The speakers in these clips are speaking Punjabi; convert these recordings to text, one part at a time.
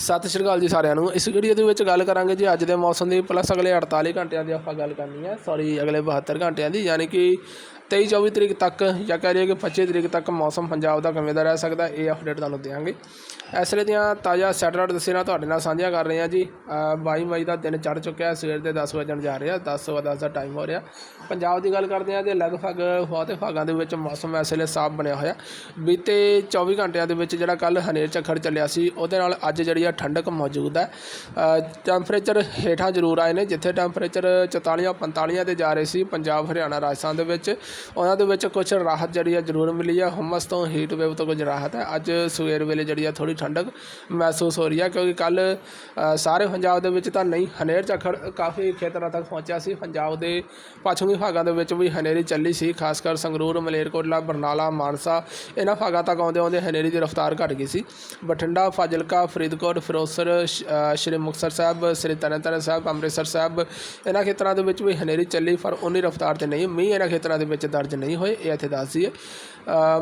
ਸਤਿ ਸ਼੍ਰੀ ਅਕਾਲ ਜੀ ਸਾਰਿਆਂ ਨੂੰ। ਇਸ ਵੀਡੀਓ ਦੇ ਵਿੱਚ ਗੱਲ ਕਰਾਂਗੇ ਜੀ ਅੱਜ ਦੇ ਮੌਸਮ ਦੀ। ਪਲੱਸ ਅਗਲੇ 48 ਘੰਟਿਆਂ ਦੀ ਆਪਾਂ ਗੱਲ ਕਰਨੀ ਹੈ। ਸੌਰੀ ਅਗਲੇ 72 ਘੰਟਿਆਂ ਦੀ। ਯਾਨੀ ਕਿ 23 24 ਤਰੀਕ ਤੱਕ ਜਾਂ ਕਹਿ ਲਈਏ ਕਿ 25 ਤਰੀਕ ਤੱਕ ਮੌਸਮ ਪੰਜਾਬ ਦਾ ਕਿਵੇਂ ਦਾ ਰਹਿ ਸਕਦਾ ਇਹ ਅਪਡੇਟ ਤੁਹਾਨੂੰ ਦੇਵਾਂਗੇ ਇਸ ਵੇਲੇ ਦੀਆਂ ਤਾਜ਼ਾ ਸੈਟੇਲਾਈਟ ਤਸਵੀਰਾਂ ਤੁਹਾਡੇ ਨਾਲ ਸਾਂਝੀਆਂ ਕਰ ਰਹੇ ਹਾਂ ਜੀ। ਅ, 22 ਮਈ ਦਾ ਦਿਨ ਚੜ੍ਹ ਚੁੱਕਿਆ ਸਵੇਰ ਦੇ 10 ਵਜਣ ਜਾ ਰਿਹਾ 10 ਸਵਾ 10 ਦਾ ਟਾਈਮ ਹੋ ਰਿਹਾ। ਪੰਜਾਬ ਦੀ ਗੱਲ ਕਰਦੇ ਹਾਂ ਤੇ ਲਗਭਗ ਬਹੁਤੇ ਭਾਗਾਂ ਦੇ ਵਿੱਚ ਮੌਸਮ ਇਸ ਵੇਲੇ ਸਾਫ਼ ਬਣਿਆ ਹੋਇਆ। ਬੀਤੇ 24 ਘੰਟਿਆਂ ਦੇ ਵਿੱਚ ਜਿਹੜਾ ਕੱਲ ਹਨੇਰ ਝੱਖੜ ਚੱਲਿਆ ਸੀ ਉਹਦੇ ਨਾਲ ਅੱਜ ਜਿਹੜੀ ਆ ਠੰਡਕ ਮੌਜੂਦ ਹੈ। ਟੈਂਪਰੇਚਰ ਹੇਠਾਂ ਜ਼ਰੂਰ ਆਏ ਨੇ, ਜਿੱਥੇ ਟੈਂਪਰੇਚਰ 44 45 ਤੇ ਜਾ ਰਹੇ ਸੀ ਪੰਜਾਬ, ਹਰਿਆਣਾ, ਰਾਜਸਥਾਨ ਦੇ ਵਿੱਚ। ਉਹਨਾਂ ਦੇ ਵਿੱਚ ਕੁਝ ਰਾਹਤ ਜਿਹੜੀ ਆ ਜ਼ਰੂਰ ਮਿਲੀ ਹੈ। ਹਮਸ ਤੋਂ ਹੀਟ ਵੇਵ ਤੋਂ ਕੁਝ ਰਾਹਤ ਹੈ। ਅੱਜ ਸਵੇਰ ਵੇਲੇ ਜਿਹੜੀ ਆ ਥੋੜੀ ਠੰਡਕ ਮਹਿਸੂਸ ਹੋ ਰਹੀ ਹੈ, ਕਿਉਂਕਿ ਕੱਲ ਸਾਰੇ ਪੰਜਾਬ ਦੇ ਵਿੱਚ ਤਾਂ ਨਹੀਂ, ਹਨੇਰ ਝੱਖੜ ਕਾਫੀ ਖੇਤਰਾਂ ਤੱਕ ਪਹੁੰਚਿਆ ਸੀ। ਪੰਜਾਬ ਦੇ ਪੱਛਮੀ ਭਾਗਾਂ ਦੇ ਵਿੱਚ ਵੀ ਹਨੇਰੀ ਚੱਲੀ ਸੀ, ਖਾਸ ਕਰ ਸੰਗਰੂਰ, ਮਲੇਰਕੋਟਲਾ, ਬਰਨਾਲਾ, ਮਾਨਸਾ। ਇਹਨਾਂ ਭਾਗਾਂ ਤੱਕ ਆਉਂਦੇ ਆਉਂਦੇ ਹਨੇਰੀ ਦੀ ਰਫ਼ਤਾਰ ਘਟ ਗਈ ਸੀ। ਬਠਿੰਡਾ, ਫਾਜ਼ਿਲਕਾ, ਫਰੀਦਕੋਟ ਫਿਰੋਜ਼ਪੁਰ ਸ਼੍ਰੀ ਮੁਕਤਸਰ ਸਾਹਿਬ, ਸ਼੍ਰੀ ਤਰਨਤਾਰਨ ਸਾਹਿਬ, ਅੰਮ੍ਰਿਤਸਰ ਸਾਹਿਬ, ਇਹਨਾਂ ਖੇਤਰਾਂ ਦੇ ਵਿੱਚ ਵੀ ਹਨੇਰੀ ਚੱਲੀ, ਪਰ ਉਨੀ ਰਫ਼ਤਾਰ ਤੇ ਨਹੀਂ। ਮੀਂਹ ਇਹਨਾਂ ਖੇਤਰਾਂ ਦੇ ਵਿੱਚ ਦਰਜ ਨਹੀਂ ਹੋਏ, ਇਹ ਇੱਥੇ ਦੱਸ ਦਈਏ।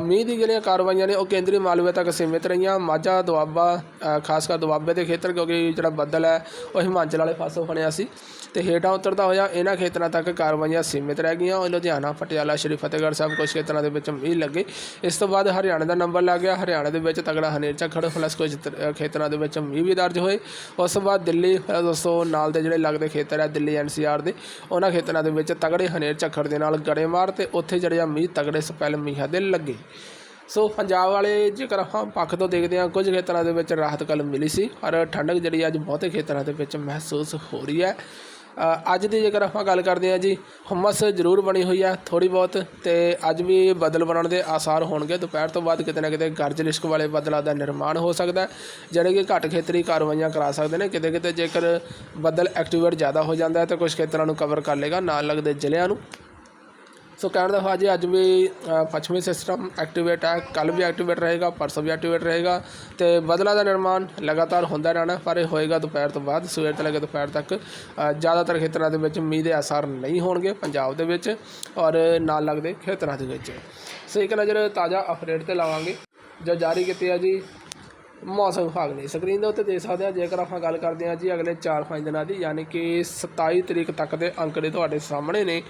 ਮੀਂਹ ਦੀ ਜਿਹੜੀਆਂ ਕਾਰਵਾਈਆਂ ਨੇ, ਉਹ ਕੇਂਦਰੀ ਮਾਲਵੇ ਤੱਕ ਸੀਮਿਤ ਰਹੀਆਂ। ਮਾਝਾ, ਦੁਆਬਾ ਖਾਸ ਕਰ ਦੁਆਬੇ ਦੇ ਖੇਤਰ, ਕਿਉਂਕਿ ਜਿਹੜਾ ਬੱਦਲ ਹੈ, ਉਹ ਹਿਮਾਚਲ ਵਾਲੇ ਪਾਸੋਂ ਬਣਿਆ ਸੀ। ਤੇ ਹੇਠਾਂ ਉਤਰਦਾ ਹੋਇਆ, ਇਹਨਾਂ ਖੇਤਰਾਂ ਤੱਕ ਕਾਰਵਾਈਆਂ ਸੀਮਿਤ ਰਹਿ ਗਈਆਂ। ਉਹ ਲੁਧਿਆਣਾ, ਪਟਿਆਲਾ, ਸ਼੍ਰੀ ਫਤਿਹਗੜ੍ਹ ਸਾਹਿਬ ਕੁਝ ਖੇਤਰਾਂ ਦੇ ਵਿੱਚ ਮੀਂਹ ਲੱਗੇ। ਇਸ ਤੋਂ ਬਾਅਦ ਹਰਿਆਣਾ ਦਾ ਨੰਬਰ ਲੱਗ ਗਿਆ। ਹਰਿਆਣਾ ਦੇ ਵਿੱਚ ਤਗੜਾ ਹਨੇਰ ਝੱਖੜ, ਪਲੱਸ ਕੁਝ ਖੇਤਰਾਂ ਦੇ ਵਿੱਚ ਮੀਂਹ ਵੀ ਦਰਜ ਹੋਏ। ਉਸ ਤੋਂ ਬਾਅਦ ਦਿੱਲੀ ਫਿਰ ਦੋਸਤੋ, ਨਾਲ ਦੇ ਜਿਹੜੇ ਲੱਗਦੇ ਖੇਤਰ ਹੈ ਦਿੱਲੀ ਐਨਸੀਆਰ ਦੇ, ਉਹਨਾਂ ਖੇਤਰਾਂ ਦੇ ਵਿੱਚ ਤਗੜੇ ਹਨੇਰ ਝੱਖੜ ਦੇ ਨਾਲ ਗੜੇਮਾਰ ਤੇ ਉੱਥੇ ਜਿਹੜੇ ਆ ਮੀਂਹ, ਤਗੜੇ ਸਪੈਲ ਮੀਂਹਾਂ ਦੇ ਲੱਗੇ। ਸੋ ਪੰਜਾਬ ਵਾਲੇ ਜੇਕਰ ਆਪਾਂ ਪੱਖ ਤੋਂ ਦੇਖਦੇ ਹਾਂ, ਕੁਝ ਖੇਤਰਾਂ ਦੇ ਵਿੱਚ ਰਾਹਤ ਕੱਲ ਮਿਲੀ ਸੀ, ਪਰ ਠੰਡਕ ਜਿਹੜੀ ਅੱਜ ਬਹੁਤੇ ਖੇਤਰਾਂ ਦੇ ਵਿੱਚ ਮਹਿਸੂਸ ਹੋ ਰਹੀ ਹੈ। ਅੱਜ ਦੀ ਜੇਕਰ ਆਪਾਂ ਗੱਲ ਕਰਦੇ ਹਾਂ ਜੀ, ਹੁਮਸ ਜ਼ਰੂਰ ਬਣੀ ਹੋਈ ਹੈ ਥੋੜੀ ਬਹੁਤ ਤੇ ਅੱਜ ਵੀ ਬੱਦਲ ਬਣਨ ਦੇ ਆਸਾਰ ਹੋਣਗੇ। ਦੁਪਹਿਰ ਤੋਂ ਬਾਅਦ ਕਿਤੇ ਨਾ ਕਿਤੇ ਗਰਜ ਲਿਸ਼ਕ ਵਾਲੇ ਬੱਦਲਾਂ ਦਾ ਨਿਰਮਾਣ ਹੋ ਸਕਦਾ ਹੈ ਜਿਹੜੇ ਕਿ ਘੱਟ ਖੇਤਰੀ ਕਾਰਵਾਈਆਂ ਕਰਾ ਸਕਦੇ ਨੇ। ਕਿਤੇ ਕਿਤੇ ਜੇਕਰ ਬੱਦਲ ਐਕਟੀਵੇਟ ਜ਼ਿਆਦਾ ਹੋ ਜਾਂਦਾ ਹੈ ਤਾਂ ਕੁਝ ਖੇਤਰਾਂ ਨੂੰ ਕਵਰ ਕਰ ਲੇਗਾ ਨਾਲ ਲੱਗਦੇ ਜ਼ਿਲ੍ਹਿਆਂ ਨੂੰ। ਸੋ ਕਹਿਣ ਦਾ ਭਾਅ ਜੀ ਅੱਜ ਵੀ ਪੱਛਮੀ ਸਿਸਟਮ ਐਕਟੀਵੇਟ ਹੈ ਕੱਲ ਵੀ ਐਕਟੀਵੇਟ ਰਹੇਗਾ, ਪਰਸੋਂ ਵੀ ਐਕਟੀਵੇਟ ਰਹੇਗਾ ਤੇ ਬਦਲਾ ਦਾ ਨਿਰਮਾਣ ਲਗਾਤਾਰ ਹੁੰਦਾ ਰਹਿਣਾ, ਪਰ ਇਹ ਹੋਏਗਾ ਦੁਪਹਿਰ ਤੋਂ ਬਾਅਦ, ਸਵੇਰ ਤੋਂ ਲੈ ਕੇ ਦੁਪਹਿਰ ਤੱਕ। ਜ਼ਿਆਦਾਤਰ ਖੇਤਰਾਂ ਦੇ ਵਿੱਚ ਮੀਂਹ ਦੇ ਅਸਰ ਨਹੀਂ ਹੋਣਗੇ ਪੰਜਾਬ ਦੇ ਵਿੱਚ ਔਰ ਨਾਲ ਲੱਗਦੇ ਖੇਤਰਾਂ ਦੇ ਵਿੱਚ। ਸੋ ਇੱਕ ਨਜ਼ਰ ਤਾਜ਼ਾ ਅਪਡੇਟ ਤੇ ਲਾਵਾਂਗੇ, ਜੋ ਜਾਰੀ ਕੀਤੀ ਹੈ ਜੀ ਮੌਸਮ ਵਿਭਾਗ ਨੇ ਸਕਰੀਨ ਦੇ ਉੱਤੇ ਦੇਖ ਸਕਦੇ ਹਾਂ ਜੇਕਰ ਆਪਾਂ ਗੱਲ ਕਰਦੇ ਹਾਂ ਜੀ ਅਗਲੇ 4-5 ਦਿਨਾਂ ਦੀ, ਯਾਨੀ ਕਿ 27 ਤਰੀਕ ਤੱਕ ਦੇ ਅੰਕੜੇ ਤੁਹਾਡੇ ਸਾਹਮਣੇ ਨੇ।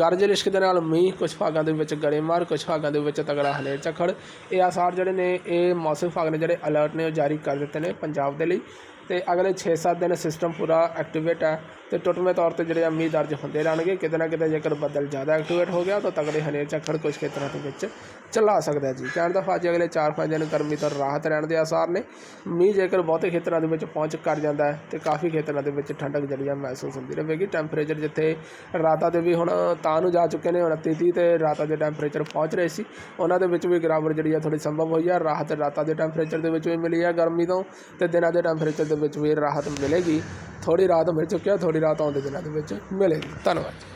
ਗਰਜ ਰਿਸ਼ਕ ਦੇ ਨਾਲ ਮੀਂਹ ਕੁਝ ਭਾਗਾਂ ਦੇ ਵਿੱਚ ਗੜੇਮਾਰ ਕੁਝ ਭਾਗਾਂ ਦੇ ਵਿੱਚ ਤਗੜਾ ਹਨੇਰ ਝੱਖੜ। ਇਹ ਆਸਾਰ ਜਿਹੜੇ ਨੇ, ਇਹ ਮੌਸਮ ਵਿਭਾਗ ਨੇ ਜਿਹੜੇ ਅਲਰਟ ਨੇ, ਉਹ ਜਾਰੀ ਕਰ ਦਿੱਤੇ ਨੇ ਪੰਜਾਬ ਦੇ ਲਈ। ਤੇ ਅਗਲੇ 6-7 ਦਿਨ ਸਿਸਟਮ ਪੂਰਾ ਐਕਟੀਵੇਟ ਹੈ ਤੇ ਟੁੱਟਵੇਂ ਤੌਰ ਤੇ ਜਿਹੜੇ ਆ ਮੀਂਹ ਦਰਜ ਹੁੰਦੇ ਰਹਿਣਗੇ, ਕਿਤੇ ਨਾ ਕਿਤੇ ਜੇਕਰ ਬੱਦਲ ਜ਼ਿਆਦਾ ਐਕਟੀਵੇਟ ਹੋ ਗਿਆ ਤਾਂ ਤਗੜੇ ਹਨੇਰ ਝੱਖੜ ਕੁਝ ਖੇਤਰਾਂ ਦੇ ਵਿੱਚ ਚਲਾ ਸਕਦਾ ਜੀ। ਕਹਿਣ ਦਾ ਫਾਜੀ ਅਗਲੇ 4-5 ਦਿਨ ਗਰਮੀ ਤੋਂ ਰਾਹਤ ਰਹਿਣ ਦੇ ਆਸਾਰ ਨੇ। ਮੀਂਹ ਜੇਕਰ ਬਹੁਤੇ ਖੇਤਰਾਂ ਦੇ ਵਿੱਚ ਪਹੁੰਚ ਕਰ ਜਾਂਦਾ ਹੈ ਤੇ ਕਾਫੀ ਖੇਤਰਾਂ ਦੇ ਵਿੱਚ ਠੰਡਕ ਜਿਹੜੀ ਆ ਮਹਿਸੂਸ ਹੁੰਦੀ ਰਹੇਗੀ। ਟੈਂਪਰੇਚਰ ਜਿੱਥੇ ਰਾਤਾਂ ਦੇ ਵੀ ਹੁਣ ਤਾਂ ਨੂੰ ਜਾ ਚੁੱਕੇ ਨੇ 29 30 ਤੇ ਰਾਤਾਂ ਦੇ ਟੈਂਪਰੇਚਰ ਪਹੁੰਚ ਰਹੇ ਸੀ। ਉਹਨਾਂ ਦੇ ਵਿੱਚ ਵੀ ਗਿਰਾਵਟ ਜਿਹੜੀ ਆ ਥੋੜੀ ਸੰਭਵ ਹੋਈ ਆ ਰਾਹਤ ਰਾਤਾਂ ਦੇ ਟੈਂਪਰੇਚਰ ਦੇ ਵਿੱਚ ਵੀ ਮਿਲੀ ਆ ਗਰਮੀ ਤੋਂ ਤੇ ਦਿਨਾਂ ਦੇ ਟੈਂਪਰੇਚਰ ਦੇ ਵਿੱਚ ਵੀ ਰਾਹਤ ਮਿਲੇਗੀ। ਥੋੜ੍ਹੀ ਰਾਹਤ ਮਿਲ ਚੁੱਕੀ ਆ ਥੋੜੀ ਰਾਹਤ ਆਉਂਦੇ ਦਿਨਾਂ ਦੇ ਵਿੱਚ ਮਿਲੇਗੀ। ਧੰਨਵਾਦ।